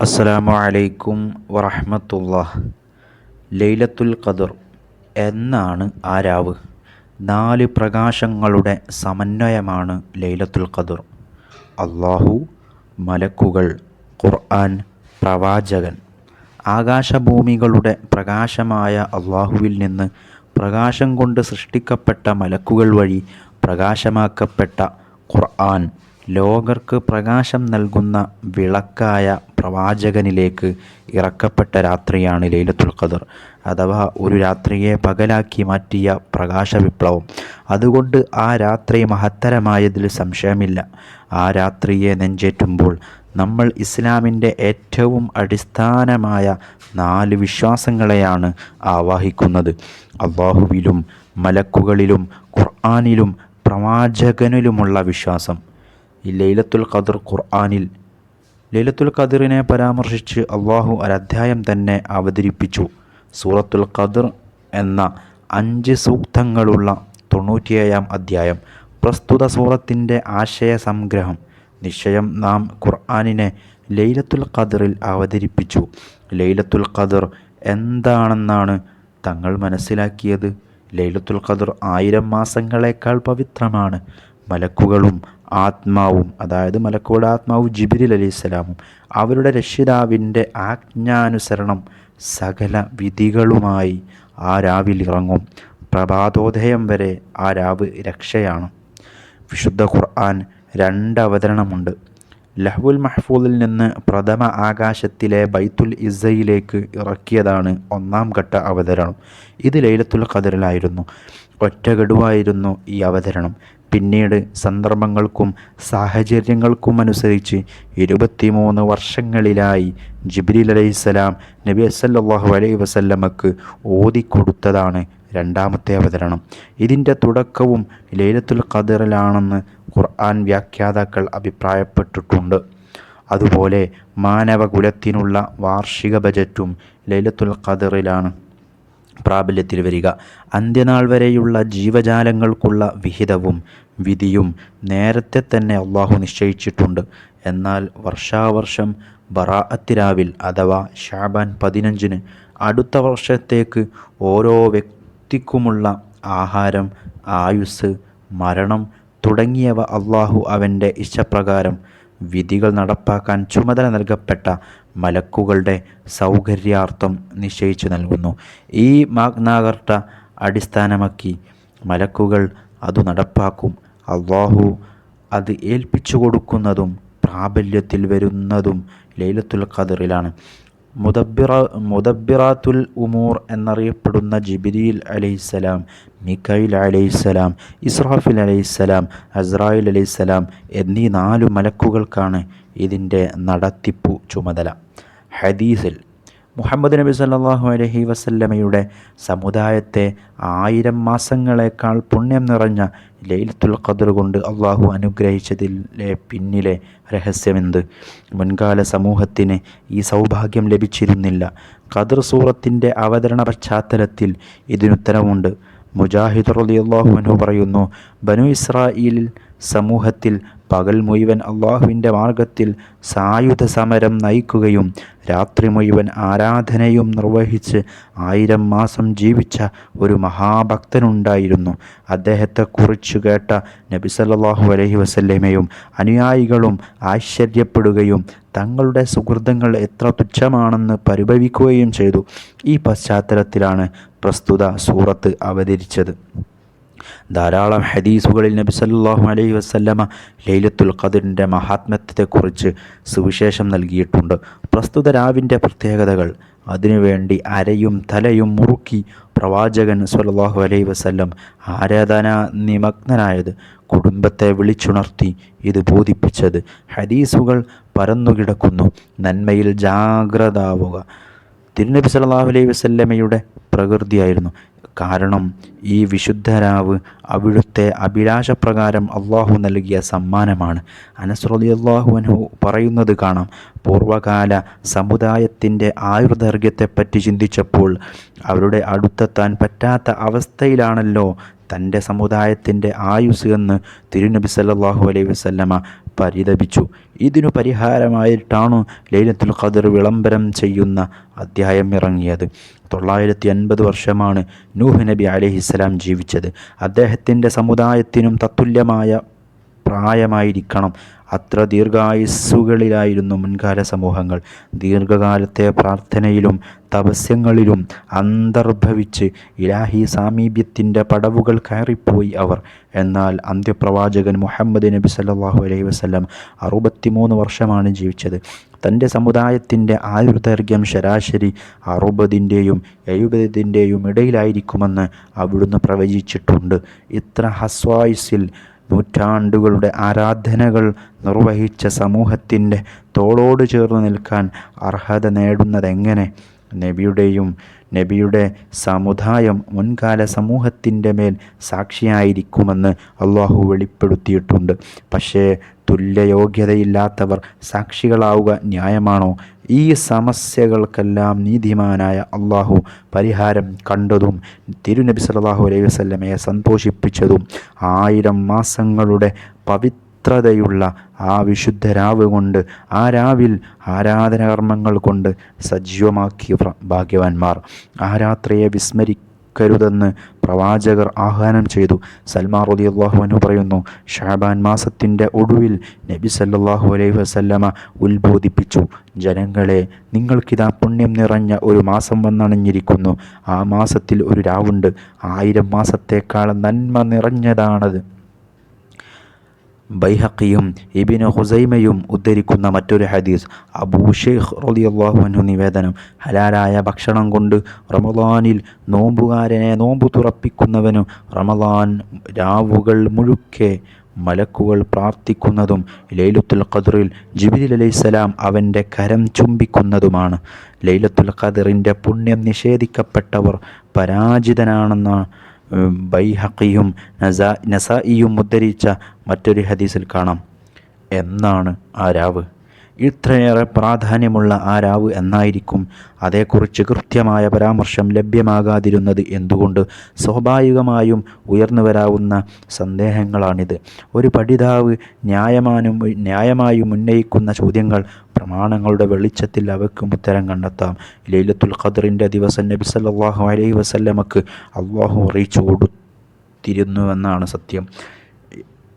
അസ്സലാമു അലൈക്കും വറഹമത്തുള്ള ലൈലത്തുൽ ഖദർ എന്നാണ് ആ രാവ്. നാല് പ്രകാശങ്ങളുടെ സമന്വയമാണ് ലൈലത്തുൽ ഖദർ. അള്ളാഹു മലക്കുകൾ ഖുർആൻ പ്രവാചകൻ. ആകാശഭൂമികളുടെ പ്രകാശമായ അള്ളാഹുവിൽ നിന്ന് പ്രകാശം കൊണ്ട് സൃഷ്ടിക്കപ്പെട്ട മലക്കുകൾ വഴി പ്രകാശമാക്കപ്പെട്ട ഖുർആൻ ലോകർക്ക് പ്രകാശം നൽകുന്ന വിളക്കായ പ്രവാചകനിലേക്ക് ഇറക്കപ്പെട്ട രാത്രിയാണ് ലൈലത്തുൽ ഖദർ. അഥവാ ഒരു രാത്രിയെ പകലാക്കി മാറ്റിയ പ്രകാശ വിപ്ലവം അതുകൊണ്ട് ആ രാത്രി മഹത്തരമായതിൽ സംശയമില്ല. ആ രാത്രിയെ നെഞ്ചേറ്റുമ്പോൾ നമ്മൾ ഇസ്ലാമിന്റെ ഏറ്റവും അടിസ്ഥാനമായ നാല് വിശ്വാസങ്ങളെയാണ് ആവാഹിക്കുന്നത്. അള്ളാഹുവിലും മലക്കുകളിലും ഖുർആാനിലും പ്രവാചകനിലുമുള്ള വിശ്വാസം. ഈ ലൈലത്തുൽ ഖദർ ഖുർആാനിൽ ലൈലത്തുൽ ഖദറിനെ പരാമർശിച്ച് അള്ളാഹു ഒരധ്യായം തന്നെ അവതരിപ്പിച്ചു. സൂറത്തുൽ ഖദർ എന്ന അഞ്ച് സൂക്തങ്ങളുള്ള തൊണ്ണൂറ്റിയേഴാം അധ്യായം പ്രസ്തുത സൂറത്തിന്റെ ആശയ സംഗ്രഹം നിശ്ചയം നാം ഖുർആാനിനെ ലൈലത്തുൽ ഖദറിൽ അവതരിപ്പിച്ചു. ലൈലത്തുൽ ഖദർ എന്താണെന്നാണ് തങ്ങൾ മനസ്സിലാക്കിയത്? ലൈലത്തുൽ ഖദർ ആയിരം മാസങ്ങളേക്കാൾ പവിത്രമാണ്. മലക്കുകളും ആത്മാവും അതായത് മലക്കോട് ആത്മാവ് ജിബിരിൽ അലൈഹിസ്സലാമും അവരുടെ രക്ഷിതാവിന്റെ ആജ്ഞാനുസരണം സകല വിധികളുമായി ആ രാവിൽ ഇറങ്ങും. പ്രഭാതോദയം വരെ ആ രാവ് രക്ഷയാണ്. വിശുദ്ധ ഖുർആൻ രണ്ട് അവതരണമുണ്ട്. ലഹ്വുൽ മഹ്ഫൂദിൽ നിന്ന് പ്രഥമ ആകാശത്തിലെ ബൈത്തുൽ ഇസയിലേക്ക് ഇറക്കിയതാണ് ഒന്നാം ഘട്ട അവതരണം. ഇത് ലൈലത്തുൽ ഖദറിലായിരുന്നു. ഒറ്റഗഡുവായിരുന്നു ഈ അവതരണം. പിന്നീട് സന്ദർഭങ്ങൾക്കും സാഹചര്യങ്ങൾക്കും അനുസരിച്ച് ഇരുപത്തിമൂന്ന് വർഷങ്ങളിലായി ജിബ്രീൽ അലൈഹിസ്സലാം നബി അസല്ലാഹു അലൈഹി വസല്ലമക്ക് ഓതിക്കൊടുത്തതാണ് രണ്ടാമത്തെ അവതരണം. ഇതിന്റെ തുടക്കവും ലൈലത്തുൽ ഖദറിലാണെന്ന് ഖുർആൻ വ്യാഖ്യാതാക്കൾ അഭിപ്രായപ്പെട്ടിട്ടുണ്ട്. അതുപോലെ മാനവകുലത്തിനുള്ള വാർഷിക ബജറ്റും ലൈലത്തുൽ ഖദറിലാണ്. പ്രാബല്യത്തിൽ വരിക. അന്ത്യനാൾ വരെയുള്ള ജീവജാലങ്ങൾക്കുള്ള വിഹിതവും വിധിയും നേരത്തെ തന്നെ അള്ളാഹു നിശ്ചയിച്ചിട്ടുണ്ട്. എന്നാൽ വർഷാവർഷം ബറാഅത്തിരാവിൽ അഥവാ ഷാബാൻ പതിനഞ്ചിന് അടുത്ത വർഷത്തേക്ക് ഓരോ വ്യക്തിക്കുമുള്ള ആഹാരം ആയുസ് മരണം തുടങ്ങിയവ അള്ളാഹു അവന്റെ ഇഷ്ടപ്രകാരം വിധികൾ നടപ്പാക്കാൻ ചുമതല നൽകപ്പെട്ട മലക്കുകളുടെ സൗകര്യാർത്ഥം നിശ്ചയിച്ചു നൽകുന്നു. ഈ മാഗ്നാകർട്ട അടിസ്ഥാനമാക്കി മലക്കുകൾ അത് നടപ്പാക്കും. അള്ളാഹു അത് ഏൽപ്പിച്ചു കൊടുക്കുന്നതും പ്രാബല്യത്തിൽ വരുന്നതും ലൈലത്തുൽ ഖദറിലാണ്. മുദബിറ മുദബിറാത്തുൽ ഉമൂർ എന്നറിയപ്പെടുന്ന ജിബിരിയിൽ അലൈഹിസ്സലാം മിഖൈൽ അലൈഹിസ്സലാം ഇസ്രാഫിൽ അലൈഹിസ്സലാം അസ്രായിൽ അലൈഹിസ്സലാം എന്നീ നാലു മലക്കുകൾക്കാണ് ഇതിന്റെ നടത്തിപ്പു ചുമതല. ഹദീസിൽ മുഹമ്മദ് നബി സല്ലാഹു അലഹി വസല്ലമയുടെ സമുദായത്തെ ആയിരം മാസങ്ങളെക്കാൾ പുണ്യം നിറഞ്ഞ ലൈലത്തുൽ ഖദർ കൊണ്ട് അള്ളാഹു അനുഗ്രഹിച്ചതിലെ പിന്നിലെ രഹസ്യമെന്ത്? മുൻകാല സമൂഹത്തിന് ഈ സൗഭാഗ്യം ലഭിച്ചിരുന്നില്ല. ഖദർ സൂറത്തിന്റെ അവതരണ പശ്ചാത്തലത്തിൽ ഇതിനുത്തരവുണ്ട് മുജാഹിദ് റളിയല്ലാഹു അനു പറയുന്നു ബനു ഇസ്രായേലിൽ സമൂഹത്തിൽ പകൽ മുഴുവൻ അള്ളാഹുവിന്റെ മാർഗത്തിൽ സായുധ സമരം നയിക്കുകയും രാത്രി മുഴുവൻ ആരാധനയും നിർവഹിച്ച് ആയിരം മാസം ജീവിച്ച ഒരു മഹാഭക്തനുണ്ടായിരുന്നു. അദ്ദേഹത്തെക്കുറിച്ച് കേട്ട നബി സല്ലല്ലാഹു അലൈഹി വസല്ലമയും അനുയായികളും ആശ്ചര്യപ്പെടുകയും തങ്ങളുടെ സുഹൃത്തുക്കൾ എത്ര തുച്ഛമാണെന്ന് പരിഭവിക്കുകയും ചെയ്തു. ഈ പശ്ചാത്തലത്തിലാണ് പ്രസ്തുത സൂറത്ത് അവതരിച്ചത്. ധാരാളം ഹദീസുകളിൽ നബി സല്ലാഹു അലൈഹി വസല്ലമ ലൈലത്തുൽ ഖദറിന്റെ മഹാത്മ്യത്തെക്കുറിച്ച് സുവിശേഷം നൽകിയിട്ടുണ്ട്. പ്രസ്തുത രാവിന്റെ പ്രത്യേകതകൾ അതിനുവേണ്ടി അരയും തലയും മുറുക്കി പ്രവാചകൻ സല്ലല്ലാഹു അലൈഹി വസല്ലം ആരാധന നിമഗ്നനായത് കുടുംബത്തെ വിളിച്ചുണർത്തി ഇത് ബോധിപ്പിച്ചത്. ഹദീസുകൾ പരന്നുകിടക്കുന്നു നന്മയിൽ ജാഗ്രതാവുക. തിരുനബി സല്ലല്ലാഹു അലൈഹി വസ്ല്ലമയുടെ പ്രകൃതിയായിരുന്നു. കാരണം ഈ വിശുദ്ധരാവ് അവിടുത്തെ അഭിലാഷപ്രകാരം അള്ളാഹു നൽകിയ സമ്മാനമാണ്. അനസ്രലി അള്ളാഹു അനു പറയുന്നത് കാണാം. പൂർവകാല സമുദായത്തിന്റെ ആയുർദൈർഘ്യത്തെപ്പറ്റി ചിന്തിച്ചപ്പോൾ അവരുടെ അടുത്തെത്താൻ പറ്റാത്ത അവസ്ഥയിലാണല്ലോ തന്റെ സമുദായത്തിന്റെ ആയുസ് എന്ന് തിരുനബി സല്ലാഹു അലൈഹി വസല്ലമ പരിതപിച്ചു. ഇതിനു പരിഹാരമായിട്ടാണ് ലൈലത്തുൽ ഖദർ വിളംബരം ചെയ്യുന്ന അധ്യായം ഇറങ്ങിയത്. തൊള്ളായിരത്തി അൻപത് വർഷമാണ് നൂഹ് നബി അലഹിസ്സലാം ജീവിച്ചത്. അദ്ദേഹത്തിന്റെ സമുദായത്തിനും തത്തുല്യമായ പ്രായമായിരിക്കണം. അത്ര ദീർഘായുസ്സുകളിലായിരുന്നു മുൻകാല സമൂഹങ്ങൾ. ദീർഘകാലത്തെ പ്രാർത്ഥനയിലും തപസ്യങ്ങളിലും അന്തർഭവിച്ച് ഇലാഹി സാമീപ്യത്തിന്റെ പടവുകൾ കയറിപ്പോയി അവർ. എന്നാൽ അന്ത്യപ്രവാചകൻ മുഹമ്മദ് നബി സല്ലാഹു അലൈഹി വസല്ലം അറുപത്തിമൂന്ന് വർഷമാണ് ജീവിച്ചത്. തന്റെ സമുദായത്തിന്റെ ആയുർദൈർഘ്യം ശരാശരി അറുപതിന്റെയും എഴുപതിന്റെയും ഇടയിലായിരിക്കുമെന്ന് അവിടുന്ന് പ്രവചിച്ചിട്ടുണ്ട്. ഇത്ര ഹസ്വായുസിൽ നൂറ്റാണ്ടുകളുടെ ആരാധനകൾ നിർവഹിച്ച സമൂഹത്തിന്റെ തോളോട് ചേർന്ന് നിൽക്കാൻ അർഹത നേടുന്നതെങ്ങനെ? നബിയുടെയും നബിയുടെ സമുദായം മുൻകാല സമൂഹത്തിന്റെ മേൽ സാക്ഷിയായിരിക്കുമെന്ന് അള്ളാഹു വെളിപ്പെടുത്തിയിട്ടുണ്ട്. പക്ഷേ തുല്യയോഗ്യതയില്ലാത്തവർ സാക്ഷികളാവുക ന്യായമാണോ? ഈ സമസ്യകൾക്കെല്ലാം നീതിമാനായ അള്ളാഹു പരിഹാരം കണ്ടതും തിരുനബി സല്ലല്ലാഹു അലൈഹി വസല്ലമയെ സന്തോഷിപ്പിച്ചതും ആയിരം മാസങ്ങളുടെ പവിത്രതയുള്ള ആ വിശുദ്ധ രാവ് കൊണ്ട് ആ രാവിൽ ആരാധനാകർമ്മങ്ങൾ കൊണ്ട് സജീവമാക്കിയ ഭാഗ്യവാന്മാർ. ആ രാത്രിയെ വിസ്മരിക്കരുതെന്ന് പ്രവാചകർ ആഹ്വാനം ചെയ്തു. സൽമാ റളിയല്ലാഹു അൻഹു പറയുന്നു ഷാബാൻ മാസത്തിന്റെ ഒടുവിൽ നബി സല്ലാഹു അലൈഹി വസല്ലമ ഉത്ബോധിപ്പിച്ചു. ജനങ്ങളെ നിങ്ങൾക്കിതാ പുണ്യം നിറഞ്ഞ ഒരു മാസം വന്നണഞ്ഞിരിക്കുന്നു. ആ മാസത്തിൽ ഒരു രാവുണ്ട്. ആയിരം മാസത്തേക്കാൾ നന്മ നിറഞ്ഞതാണത്. ബൈഹക്കിയും ഇബിന് ഹുസൈമയും ഉദ്ധരിക്കുന്ന മറ്റൊരു ഹദീസ്. അബൂ ഷെയ്ഖ് റളിയല്ലാഹു അൻഹു നിവേദനം. ഹലാലായ ഭക്ഷണം കൊണ്ട് റമദാനിൽ നോമ്പുകാരനെ നോമ്പു തുറപ്പിക്കുന്നവനും റമദാൻ രാവുകൾ മുഴുക്കെ മലക്കുകൾ പ്രാർത്ഥിക്കുന്നതും ലൈലത്തുൽ ഖദറിൽ ജിബിലി അലൈഹിസ്സലാം അവന്റെ കരം ചുംബിക്കുന്നതുമാണ്. ലൈലത്തുൽ ഖദറിന്റെ പുണ്യം നിഷേധിക്കപ്പെട്ടവർ പരാജിതനാണെന്ന ഉം, ബൈഹക്കിയും നസാ നസായിയും മുദ്രിച്ച മറ്റൊരു ഹദീസിൽ കാണാം. എന്നാണ് ആ രാവ്? ഇത്രയേറെ പ്രാധാന്യമുള്ള ആ രാവ് എന്നായിരിക്കും അതേക്കുറിച്ച് കൃത്യമായ പരാമർശം ലഭ്യമാകാതിരുന്നത് എന്തുകൊണ്ട് സ്വാഭാവികമായും ഉയർന്നു വരാവുന്ന സന്ദേഹങ്ങളാണിത്. ഒരു പഠിതാവ് ന്യായമാനും ന്യായമായും ഉന്നയിക്കുന്ന ചോദ്യങ്ങൾ പ്രമാണങ്ങളുടെ വെളിച്ചത്തിൽ അവയ്ക്കും ഉത്തരം കണ്ടെത്താം. ലൈലത്തുൽ ഖദറിന്റെ ദിവസം നബി സല്ലാഹു അലൈഹി വസല്ലമക്ക് അള്ളാഹു അറിയിച്ചു കൊടുത്തിരുന്നുവെന്നാണ് സത്യം.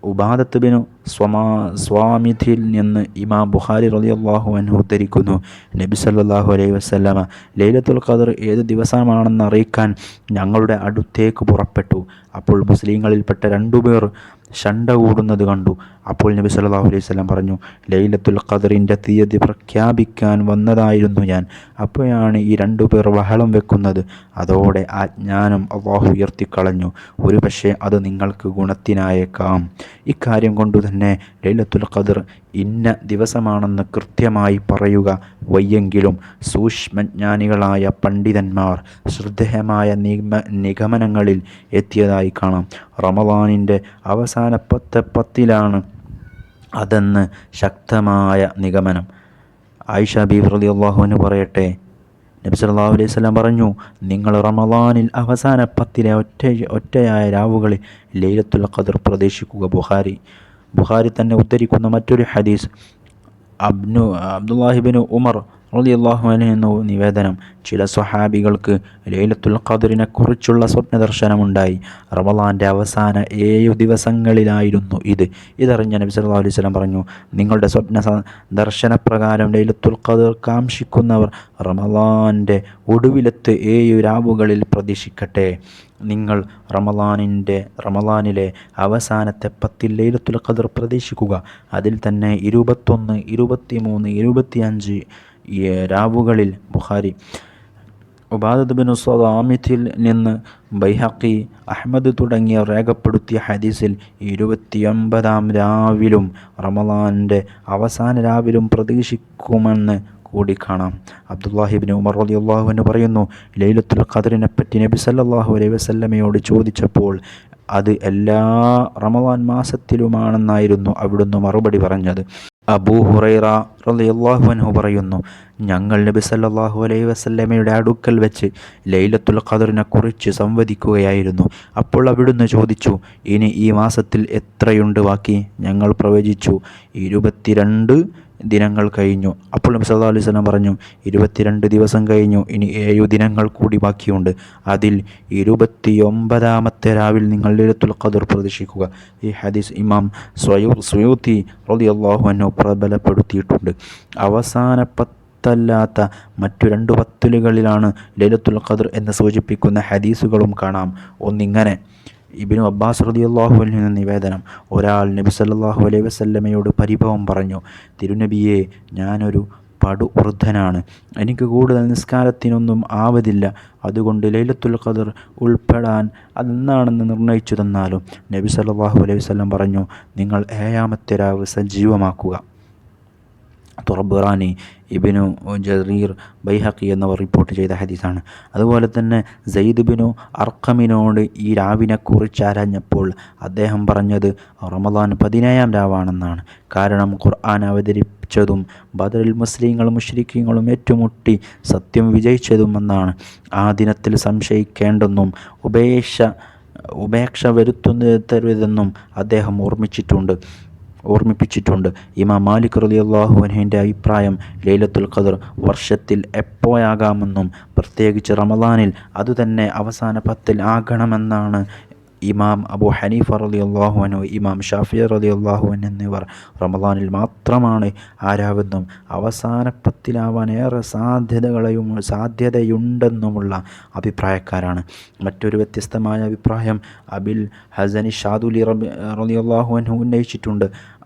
ഉബാദത്ത് ബിനു സ്വമാ സ്വാമിഥിൽ നിന്ന് ഇമാം ബുഖാരി റളിയല്ലാഹു അൻഹു ഉദ്ധരിക്കുന്നു. നബി സല്ലാഹു അലൈഹി വസല്ലമ ലൈലത്തുൽ ഖദർ ഏത് ദിവസമാണെന്ന് അറിയിക്കാൻ ഞങ്ങളുടെ അടുത്തേക്ക് പുറപ്പെട്ടു. അപ്പോൾ മുസ്ലിങ്ങളിൽപ്പെട്ട രണ്ടുപേർ ഷണ്ട കൂടുന്നത് കണ്ടു. അപ്പോൾ നബി സല്ലാഹു അലൈഹി വസല്ലം പറഞ്ഞു ലൈലത്തുൽ ഖദറിന്റെ തീയതി പ്രഖ്യാപിക്കാൻ വന്നതായിരുന്നു ഞാൻ. അപ്പോഴാണ് ഈ രണ്ടുപേർ ബഹളം വെക്കുന്നത്. അതോടെ ആ ജ്ഞാനം അള്ളാഹു ഉയർത്തിക്കളഞ്ഞു. ഒരു പക്ഷേ അത് നിങ്ങൾക്ക് ഗുണത്തിനായേക്കാം. ഇക്കാര്യം കൊണ്ടു ലൈലത്തുൽ ഖദർ ഇന്ന ദിവസമാണെന്ന് കൃത്യമായി പറയുക വയ്യെങ്കിലും സൂക്ഷ്മജ്ഞാനികളായ പണ്ഡിതന്മാർ ശ്രദ്ധേയമായ നിഗമ നിഗമനങ്ങളിൽ എത്തിയതായി കാണാം. റമദാനിന്റെ അവസാന പത്ത് പത്തിലാണ് അതെന്ന് ശക്തമായ നിഗമനം. ആയിഷ ബി റളിയല്ലാഹു അൻഹു പറയട്ടെ നബി സല്ലല്ലാഹു അലൈഹി വസല്ലം പറഞ്ഞു നിങ്ങൾ റമദാനിൽ അവസാന പത്തിലെ ഒറ്റ ഒറ്റയായ രാവുകളിൽ ലൈലത്തുൽ ഖദർ പ്രതീക്ഷിക്കുക ബുഖാരി. ബുഖാരി തന്നെ ഉദ്ധരിക്കുന്ന മറ്റൊരു ഹദീസ്. അബ്നു അബ്ദുല്ലാഹിബിന് ഉമർ റളിയല്ലാഹു അൻഹു എന്ന നിവേദനം. ചില സ്വഹാബികൾക്ക് ലൈലത്തുൽ ഖദറിനെക്കുറിച്ചുള്ള സ്വപ്ന ദർശനമുണ്ടായി റമദാന്റെ അവസാന ഏഴു ദിവസങ്ങളിലായിരുന്നു ഇത്. ഇതറിഞ്ഞ നബി സല്ലല്ലാഹു അലൈഹി വസല്ലം പറഞ്ഞു നിങ്ങളുടെ സ്വപ്ന ദർശനപ്രകാരം ലൈലത്തുൽ ഖദർ കാംക്ഷിക്കുന്നവർ റമദാന്റെ ഒടുവിലത്ത് ഏഴു രാവുകളിൽ പ്രതീക്ഷിക്കട്ടെ. നിങ്ങൾ റമദാനിന്റെ റമദാനിലെ അവസാനത്തെ പത്തിൽ ലൈലത്തുൽ ഖദർ പ്രതീക്ഷിക്കുക. അതിൽ തന്നെ ഇരുപത്തൊന്ന് ഇരുപത്തിമൂന്ന് ഇരുപത്തിയഞ്ച് ഈ രാവുകളിൽ ബുഖാരി. ഉബാദത് ബിൻ സ്വാമിത്തിൽ നിന്ന് ബൈഹക്കി അഹമ്മദ് തുടങ്ങിയ രേഖപ്പെടുത്തിയ ഹദീസിൽ ഇരുപത്തിയൊമ്പതാം രാവിലും റമദാന്റെ അവസാന രാവിലും പ്രതീക്ഷിക്കുമെന്ന് കൂടി കാണാം. അബ്ദുല്ലാഹിബിൻ ഉമർ അലി അള്ളാഹുവിന് പറയുന്നു ലൈലത്തുൽ ഖദറിനെ പറ്റി നബി സല്ലാഹു അലൈഹി വസല്ലമയോട് ചോദിച്ചപ്പോൾ അത് എല്ലാ റമദാൻ മാസത്തിലുമാണെന്നായിരുന്നു അവിടുന്ന് മറുപടി പറഞ്ഞത്. അബൂ ഹുറൈറ റളിയല്ലാഹു അൻഹു പറയുന്നു ഞങ്ങൾ നബി സല്ലാഹു അലൈഹി വസല്ലമയുടെ അടുക്കൽ വെച്ച് ലൈലത്തുൽ ഖദറിനെ കുറിച്ച് സംവദിക്കുകയായിരുന്നു. അപ്പോൾ അവിടുന്ന് ചോദിച്ചു ഇനി ഈ മാസത്തിൽ എത്രയുണ്ട്? ബാക്കി ഞങ്ങൾ പ്രവചിച്ചു ഇരുപത്തിരണ്ട് ദിനങ്ങൾ കഴിഞ്ഞു. അപ്പോൾ നബി സല്ലല്ലാഹു അലൈഹി വസല്ലം പറഞ്ഞു ഇരുപത്തിരണ്ട് ദിവസം കഴിഞ്ഞു ഇനി ഏഴു ദിനങ്ങൾ കൂടി ബാക്കിയുണ്ട്. അതിൽ ഇരുപത്തിയൊമ്പതാമത്തെ രാവിൽ നിങ്ങൾ ലൈലത്തുൽ ഖദർ പ്രതീക്ഷിക്കുക ഈ ഹദീസ് ഇമാം സ്വയൂ സുയൂത്തി റളിയല്ലാഹു അൻഹു പ്രബലപ്പെടുത്തിയിട്ടുണ്ട്. അവസാന പത്തല്ലാത്ത മറ്റു രണ്ട് പത്തലുകളിലാണ് ലൈലത്തുൽ ഖദർ എന്ന് സൂചിപ്പിക്കുന്ന ഹദീസുകളും കാണാം. ഒന്നിങ്ങനെ ഇബിനു അബ്ബാസ് റളിയല്ലാഹു അൻഹു നിവേദനം ഒരാൾ നബി സല്ലാഹു അലൈഹി വസല്ലമയോട് പരിഭവം പറഞ്ഞു തിരുനബിയെ ഞാനൊരു പടു വൃദ്ധനാണ് എനിക്ക് കൂടുതൽ നിസ്കാരത്തിനൊന്നും ആവതില്ല. അതുകൊണ്ട് ലൈലത്തുൽ ഖദർ ഉൾപ്പെടാൻ അതെന്നാണെന്ന് നിർണയിച്ചു തന്നാലും നബി സല്ലാഹു അലൈഹി വസല്ലം പറഞ്ഞു നിങ്ങൾ ഏഴാമത്തെ രാവ് സജീവമാക്കുക. തുറബുറാനി ഇബിനു ജറീർ ബൈഹക്കി എന്നിവർ റിപ്പോർട്ട് ചെയ്ത ഹദീസാണ്. അതുപോലെ തന്നെ സെയ്ദ് ബിനു അർക്കമിനോട് ഈ രാവിനെക്കുറിച്ച് ആരാഞ്ഞപ്പോൾ അദ്ദേഹം പറഞ്ഞത് റമദാൻ പതിനേഴാം രാവാണെന്നാണ്. കാരണം ഖുർആൻ അവതരിപ്പിച്ചതും ബദറിൽ മുസ്ലിങ്ങളും മുഷ്രിഖീങ്ങളും ഏറ്റുമുട്ടി സത്യം വിജയിച്ചതുമെന്നാണ് ആ ദിനത്തിൽ സംശയിക്കേണ്ടെന്നും ഉപേക്ഷ ഉപേക്ഷ വരുത്തുന്നതെന്നും അദ്ദേഹം ഓർമ്മിച്ചിട്ടുണ്ട്. ഓർമ്മിപ്പിച്ചിട്ടുണ്ട്. ഇമാം മാലിക് റളിയല്ലാഹു അൻഹുവിന്റെ അഭിപ്രായം ലൈലത്തുൽ ഖദർ വർഷത്തിൽ എപ്പോഴാകാമെന്നും പ്രത്യേകിച്ച് റമദാനിൽ അതുതന്നെ അവസാന പത്തിൽ ആകണമെന്നാണ് ഇമാം അബു ഹനീഫ റളിയല്ലാഹു അൻഹു ഇമാം ഷാഫി റളിയല്ലാഹു അള്ളാഹുവൻ എന്നിവർ റമദാനിൽ മാത്രമാണ് ആരാവെന്നും അവസാന പത്തിലാവാൻ ഏറെ സാധ്യതകളെയും സാധ്യതയുണ്ടെന്നുമുള്ള അഭിപ്രായക്കാരാണ്. മറ്റൊരു വ്യത്യസ്തമായ അഭിപ്രായം അബിൽ ഹസനി ഷാദുലി റബി അൻഹു ഉന്നയിച്ചിട്ടുണ്ട്.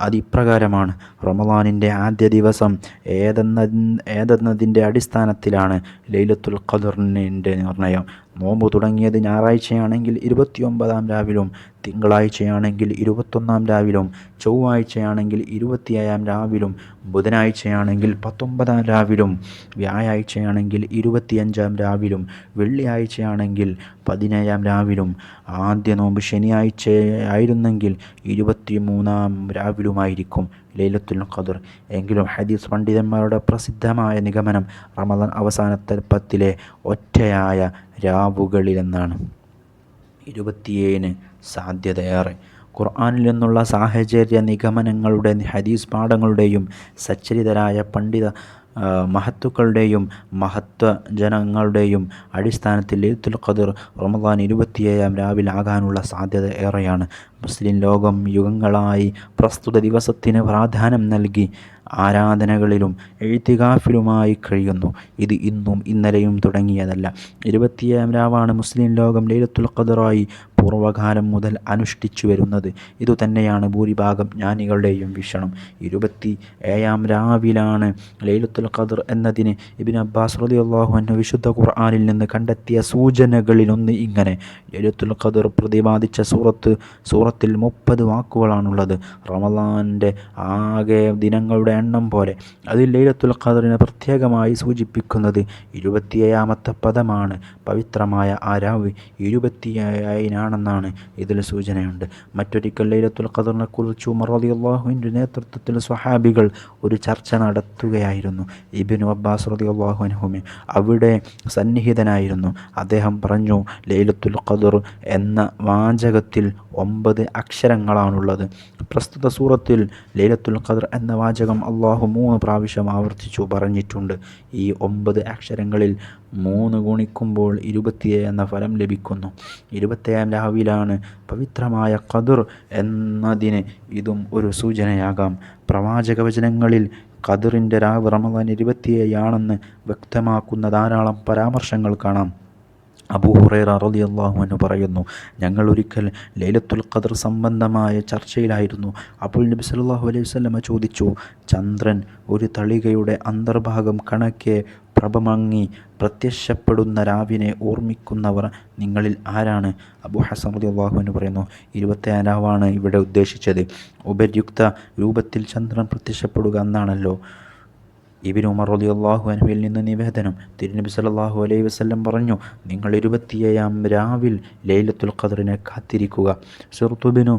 അതിപ്രകാരമാണ്. അത് റമദാനിന്റെ ആദ്യ ദിവസം ഏതെന്ന ഏതെന്നതിന്റെ അടിസ്ഥാനത്തിലാണ് ലൈലത്തുൽ ഖദറിന്റെ നിർണയം. നോമ്പ് തുടങ്ങിയത് ഞായറാഴ്ചയാണെങ്കിൽ ഇരുപത്തിയൊമ്പതാം രാവിലും തിങ്കളാഴ്ചയാണെങ്കിൽ ഇരുപത്തൊന്നാം രാവിലും ചൊവ്വാഴ്ചയാണെങ്കിൽ ഇരുപത്തിയേഴാം രാവിലും ബുധനാഴ്ചയാണെങ്കിൽ പത്തൊമ്പതാം രാവിലും വ്യാഴാഴ്ചയാണെങ്കിൽ ഇരുപത്തിയഞ്ചാം രാവിലും വെള്ളിയാഴ്ചയാണെങ്കിൽ പതിനേഴാം രാവിലും. ആദ്യ നോമ്പ് ശനിയാഴ്ച ആയിരുന്നെങ്കിൽ ഇരുപത്തിമൂന്നാം രാവിലുമായിരിക്കും ലൈലത്തുൽ ഖദർ. എങ്കിലും ഹദീസ് പണ്ഡിതന്മാരുടെ പ്രസിദ്ധമായ നിഗമനം റമദാൻ അവസാനത്തെ പത്തിലെ ഒറ്റയായ രാവുകളിലെന്നാണ് ഇരുപത്തിയേഴിന് സാധ്യതയേറെ. ഖുർആാനിൽ നിന്നുള്ള സാഹചര്യ നിഗമനങ്ങളുടെ ഹദീസ് പാഠങ്ങളുടെയും സച്ചരിതരായ പണ്ഡിത മഹത്തുക്കളുടെയും മഹത്വ ജനങ്ങളുടെയും അടിസ്ഥാനത്തിൽ ലൈലത്തുൽ ഖദർ റമദാൻ ഇരുപത്തിയേഴാം രാവിലെ ആകാനുള്ള സാധ്യത ഏറെയാണ്. മുസ്ലിം ലോകം യുഗങ്ങളായി പ്രസ്തുത ദിവസത്തിന് പ്രാധാന്യം നൽകി ആരാധനകളിലും എഴുത്തികാഫിലുമായി കഴിയുന്നു. ഇത് ഇന്നും ഇന്നലെയും തുടങ്ങിയതല്ല. രാവാണ് മുസ്ലിം ലോകം ലൈലത്തുൽ ഖദറായി പൂർവകാലം മുതൽ അനുഷ്ഠിച്ചു വരുന്നത്. ഇതുതന്നെയാണ് ഭൂരിഭാഗം ജ്ഞാനികളുടെയും വീക്ഷണം. ഇരുപത്തി ഏഴാം രാവിലാണ് ലൈലത്തുൽ ഖദർ എന്നതിന് ഇബിൻ അബ്ബാസ് റളിയല്ലാഹു അൻഹു വിശുദ്ധ ഖുർആാനിൽ നിന്ന് കണ്ടെത്തിയ സൂചനകളിലൊന്ന് ഇങ്ങനെ. ലൈലത്തുൽ ഖദർ പ്രതിപാദിച്ച സൂറത്ത് സൂറത്തിൽ മുപ്പത് വാക്കുകളാണുള്ളത്. റമദാന്റെ ആകെ ദിനങ്ങളുടെ എണ്ണം പോലെ. അതിൽ ലൈലത്തുൽ ഖദറിനെ പ്രത്യേകമായി സൂചിപ്പിക്കുന്നത് ഇരുപത്തിയേഴാമത്തെ പദമാണ്. പവിത്രമായ ആ രാവ് ഇരുപത്തിയേഴിനാണെന്നാണ് ഇതിൽ സൂചനയുണ്ട്. മറ്റൊരിക്കൽ ലൈലത്തുൽ ഖദറിനെ കുറിച്ച് ഉമർ അള്ളാഹുവിന്റെ നേതൃത്വത്തിൽ സ്വഹാബികൾ ഒരു ചർച്ച നടത്തുകയായിരുന്നു. ഇബിനു അബ്ബാസ് റളിയല്ലാഹു അൻഹുമെ അവിടെ സന്നിഹിതനായിരുന്നു. അദ്ദേഹം പറഞ്ഞു ലൈലത്തുൽ ഖദർ എന്ന വാചകത്തിൽ ഒമ്പത് അക്ഷരങ്ങളാണുള്ളത്. പ്രസ്തുത സൂറത്തിൽ ലൈലത്തുൽ ഖദർ എന്ന വാചകം അള്ളാഹു മൂന്ന് പ്രാവശ്യം ആവർത്തിച്ചു പറഞ്ഞിട്ടുണ്ട്. ഈ ഒമ്പത് അക്ഷരങ്ങളിൽ മൂന്ന് ഗുണിക്കുമ്പോൾ ഇരുപത്തിയേഴ് എന്ന ഫലം ലഭിക്കുന്നു. ഇരുപത്തേഴാം രാവിലാണ് പവിത്രമായ ഖദർ എന്നതിന് ഇതും ഒരു സൂചനയാകാം. പ്രവാചക വചനങ്ങളിൽ ഖദറിന്റെ രാവ് റമദാൻ ഇരുപത്തിയേഴാണെന്ന് വ്യക്തമാക്കുന്ന ധാരാളം പരാമർശങ്ങൾ കാണാം. അബൂ ഹുറൈറ റളിയല്ലാഹു അൻഹു പറയുന്നു ഞങ്ങൾ ഒരിക്കൽ ലൈലത്തുൽ ഖദർ സംബന്ധമായ ചർച്ചയിലായിരുന്നു. അപ്പോൾ നബി സല്ലല്ലാഹു അലൈഹി വസല്ലമ ചോദിച്ചു ചന്ദ്രൻ ഒരു തളികയുടെ അന്തർഭാഗം കണക്കെ പ്രഭമങ്ങി പ്രത്യക്ഷപ്പെടുന്ന രാവിനെ ഓർമ്മിക്കുന്നവർ നിങ്ങളിൽ ആരാണ്? അബു ഹസൻ റളിയല്ലാഹു അൻഹു പറയുന്നു ഇരുപത്തി ആരാവാണ് ഇവിടെ ഉദ്ദേശിച്ചത്. ഉപര്യുക്ത രൂപത്തിൽ ചന്ദ്രൻ പ്രത്യക്ഷപ്പെടുക എന്നാണല്ലോ ഇബിൻ ഉമർ റളിയല്ലാഹു അൻഹുവിൽ നിന്ന് നിവേദനം. തിരുനബി സല്ലല്ലാഹു അലൈഹി വസല്ലം പറഞ്ഞു നിങ്ങൾ ഇരുപത്തിയേഴാം രാവിൽ ലൈലത്തുൽ ഖദറിനെ കാത്തിരിക്കുക. ഷുർത്തുബിനു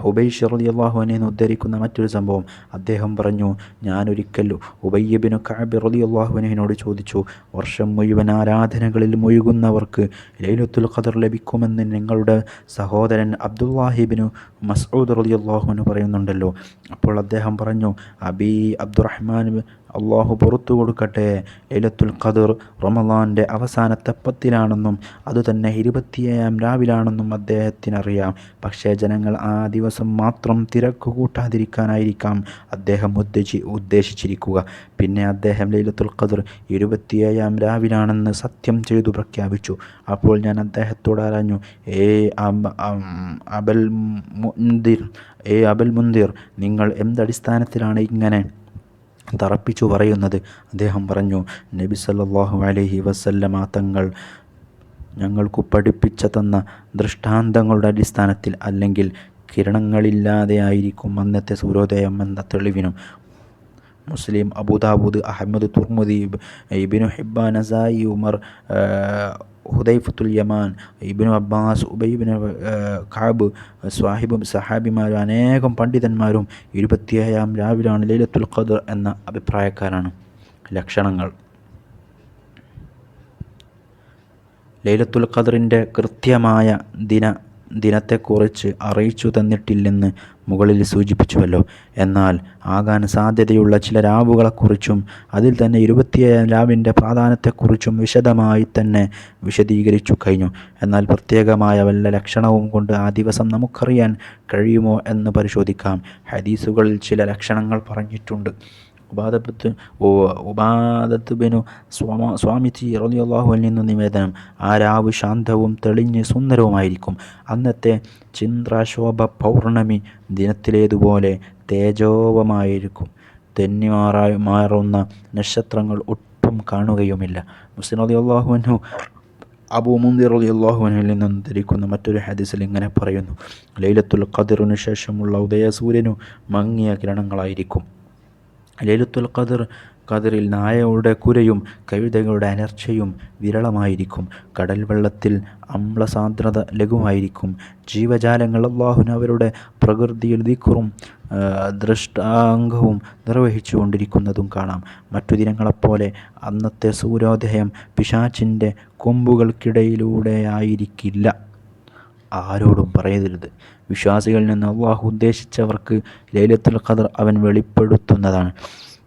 ഹുബൈഷ് റളിയല്ലാഹു അൻഹു ഉദ്ധരിക്കുന്ന മറ്റൊരു സംഭവം. അദ്ദേഹം പറഞ്ഞു ഞാനൊരിക്കൽ ഉബയ്യബിനു കഅബ് റളിയല്ലാഹു അൻഹുവിനോട് ചോദിച്ചു വർഷം മുഴുവൻ ആരാധനകളിൽ മുഴുകുന്നവർക്ക് ലൈലത്തുൽ ഖദർ ലഭിക്കുമെന്ന് നിങ്ങളുടെ സഹോദരൻ അബ്ദുല്ലാഹിബിനു മസ്ഊദ് റളിയല്ലാഹു അൻഹു പറയുന്നുണ്ടല്ലോ? അപ്പോൾ അദ്ദേഹം പറഞ്ഞു അബി അബ്ദുറഹ്മാൻ അള്ളാഹു പുറത്തു കൊടുക്കട്ടെ. ലൈലത്തുൽ ഖദർ റമദാന്റെ അവസാനത്തെ പത്തിലാണെന്നും അതുതന്നെ ഇരുപത്തിയേഴാം രാവിലാണെന്നും അദ്ദേഹത്തിനറിയാം. പക്ഷേ ജനങ്ങൾ ആ ദിവസം മാത്രം തിരക്ക് കൂട്ടാതിരിക്കാനായിരിക്കാം അദ്ദേഹം ഉദ്ദേശി ഉദ്ദേശിച്ചിരിക്കുക. പിന്നെ അദ്ദേഹം ലൈലത്തുൽ ഖദർ ഇരുപത്തിയേഴാം രാവിലാണെന്ന് സത്യം ചെയ്തു പ്രഖ്യാപിച്ചു. അപ്പോൾ ഞാൻ അദ്ദേഹത്തോട് അറിഞ്ഞു ഏ അബൽ മുന്തിർ ഏ അബൽ മുന്തിർ നിങ്ങൾ എന്തടിസ്ഥാനത്തിലാണ് ഇങ്ങനെ തറപ്പിച്ചു പറയുന്നത്. അദ്ദേഹം പറഞ്ഞു നബി സല്ലാഹു അലഹി വസല്ലമ തങ്ങൾ ഞങ്ങൾക്കു പഠിപ്പിച്ച തന്ന ദൃഷ്ടാന്തങ്ങളുടെ അടിസ്ഥാനത്തിൽ അല്ലെങ്കിൽ കിരണങ്ങളില്ലാതെയായിരിക്കും അന്നത്തെ സൂര്യോദയം എന്ന തെളിവിനും Muslim Abu Dawood Ahmad Tirmidhi Ibn Hibban Nasai Umar ഹുദൈഫത്തുൽ യമാൻ ഇബിനു അബ്ബാസ് ഉബൈബിന് കാബ് സ്വാഹിബും സഹാബിമാരും അനേകം പണ്ഡിതന്മാരും ഇരുപത്തിയേഴാം രാവിലാണ് ലൈലത്തുൽ ഖദർ എന്ന അഭിപ്രായക്കാരാണ്. ലക്ഷണങ്ങൾ. ലൈലത്തുൽ ഖദറിന്റെ കൃത്യമായ ദിന ദിനത്തെക്കുറിച്ച് അറിയിച്ചു തന്നിട്ടില്ലെന്ന് മുകളിൽ സൂചിപ്പിച്ചുവല്ലോ. എന്നാൽ ആകാൻ സാധ്യതയുള്ള ചില രാവുകളെക്കുറിച്ചും അതിൽ തന്നെ ഇരുപത്തിയേഴാം രാവിന്റെ പ്രാധാന്യത്തെക്കുറിച്ചും വിശദമായി തന്നെ വിശദീകരിച്ചു കഴിഞ്ഞു. എന്നാൽ പ്രത്യേകമായ വല്ല ലക്ഷണവും കൊണ്ട് ആ ദിവസം നമുക്കറിയാൻ കഴിയുമോ എന്ന് പരിശോധിക്കാം. ഹദീസുകളിൽ ചില ലക്ഷണങ്ങൾ പറഞ്ഞിട്ടുണ്ട്. ഉപാദത്ത് ഉപാദത്ത് ബിനു സ്വാമ സ്വാമിജി റളിയല്ലാഹുവിൽ നിന്ന് നിവേദനം. ആ രാവ് ശാന്തവും തെളിഞ്ഞ് സുന്ദരവുമായിരിക്കും. അന്നത്തെ ചിന്ദ്രാശോഭ പൗർണമി ദിനത്തിലേതുപോലെ തേജോവമായിരിക്കും. തെന്നിമാറായി മാറുന്ന നക്ഷത്രങ്ങൾ ഒട്ടും കാണുകയുമില്ല. മുസ്ലിം റളിയല്ലാഹുവിനു അബൂ മുന്തിർ റളിയല്ലാഹുവിനിൽ നിന്നും ധരിക്കുന്ന മറ്റൊരു ഹദീസിൽ ഇങ്ങനെ പറയുന്നു. ലൈലത്തുൽ ഖദറിനു ശേഷമുള്ള ഉദയസൂര്യനു മങ്ങിയ കിരണങ്ങളായിരിക്കും. ലൈലത്തുൽ ഖദർ ഖദറിൽ നായയുടെ കുരയും കഴുതകളുടെ അനർച്ചയും വിരളമായിരിക്കും. കടൽ വെള്ളത്തിൽ അമ്ലസാന്ദ്രത ലഘുവായിരിക്കും. ജീവജാലങ്ങൾ അള്ളാഹുന അവരുടെ പ്രകൃതിയിൽ ദിക്കുറും ദൃഷ്ടാംഗവും നിർവഹിച്ചു കൊണ്ടിരിക്കുന്നതും കാണാം. മറ്റു ദിനങ്ങളെപ്പോലെ അന്നത്തെ സൂര്യോദയം പിശാച്ചിന്റെ കൊമ്പുകൾക്കിടയിലൂടെയായിരിക്കില്ല. ആരോടും പറയരുത്. വിശ്വാസികളിൽ നിന്ന് അള്ളാഹു ഉദ്ദേശിച്ചവർക്ക് ലൈലത്തുൽ ഖദർ അവൻ വെളിപ്പെടുത്തുന്നതാണ്.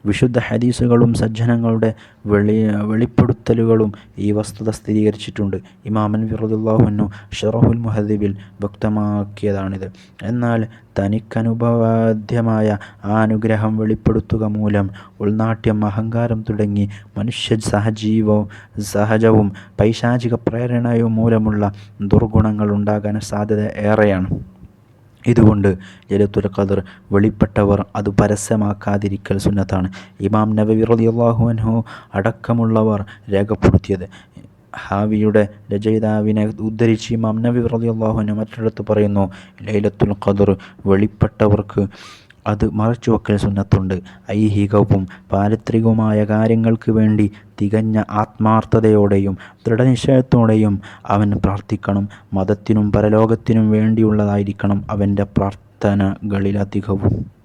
വിശുദ്ധ ഹദീസുകളും സജ്ജനങ്ങളുടെ വെളി വെളിപ്പെടുത്തലുകളും ഈ വസ്തുത സ്ഥിരീകരിച്ചിട്ടുണ്ട്. ഇമാമൻ ഫിറുദുല്ലാഹുനു ഷറഹുൽ മുഹദ്ദിബിൽ വ്യക്തമാക്കിയതാണിത്. എന്നാൽ തനിക്കനുഭവാദ്യമായ ആ അനുഗ്രഹം വെളിപ്പെടുത്തുക മൂലം ഉൾനാട്യം അഹങ്കാരം തുടങ്ങി മനുഷ്യ സഹജീവവും സഹജവും പൈശാചിക പ്രേരണയും മൂലമുള്ള ദുർഗുണങ്ങൾ ഉണ്ടാകാൻ സാധ്യത ഏറെയാണ്. ഇതുകൊണ്ട് ലൈലത്തുൽ ഖദർ വെളിപ്പെട്ടവർ അത് പരസ്യമാക്കാതിരിക്കൽ സുന്നത്താണ്. ഇമാം നബവി റളിയല്ലാഹു അൻഹു അടക്കമുള്ളവർ രേഖപ്പെടുത്തിയത്. ഹാവിയുടെ രചയിതാവിനെ ഉദ്ധരിച്ച് ഇമാം നബി റളിയല്ലാഹു അൻഹു മറ്റൊരിടത്ത് പറയുന്നു ലൈലത്തുൽ ഖദർ വെളിപ്പെട്ടവർക്ക് അത് മറച്ചുവെക്കൽ സുന്നത്തുണ്ട്. ഐഹികവും പാരിത്രികവുമായ കാര്യങ്ങൾക്ക് വേണ്ടി തികഞ്ഞ ആത്മാർത്ഥതയോടെയും ദൃഢനിശ്ചയത്തോടെയും അവൻ പ്രാർത്ഥിക്കണം. മതത്തിനും പരലോകത്തിനും വേണ്ടിയുള്ളതായിരിക്കണം അവന്റെ പ്രാർത്ഥനകളിലധികവും.